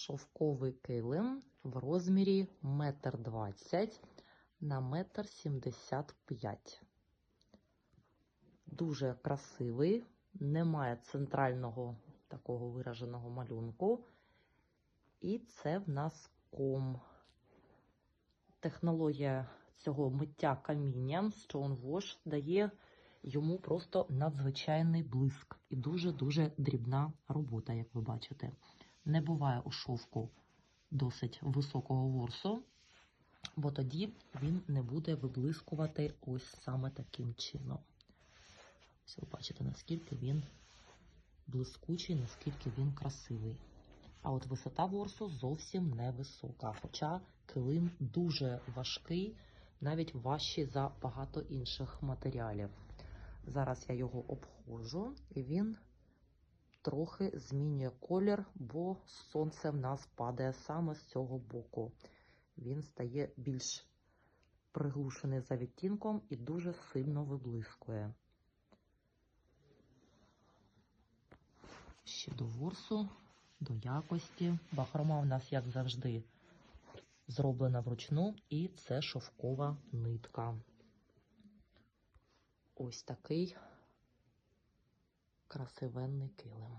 шовковий килим в розмірі 1,20 м на 1,75 м. Дуже красивий, немає центрального такого вираженого малюнку. І це в нас ком. Технологія цього миття камінням Stone Wash дає йому просто надзвичайний блиск і дуже-дуже дрібна робота, як ви бачите. Не буває у шовку досить високого ворсу, бо тоді він не буде виблискувати ось саме таким чином. Ось ви бачите, наскільки він блискучий, наскільки він красивий. А от висота ворсу зовсім невисока, хоча килим дуже важкий, навіть важчий за багато інших матеріалів. Зараз я його обходжу, і він трохи змінює колір, бо сонце в нас падає саме з цього боку. Він стає більш приглушений за відтінком і дуже сильно виблискує. Ще до ворсу, до якості. Бахрома в нас, як завжди, зроблена вручну, і це шовкова нитка. Ось такий красивенний килим.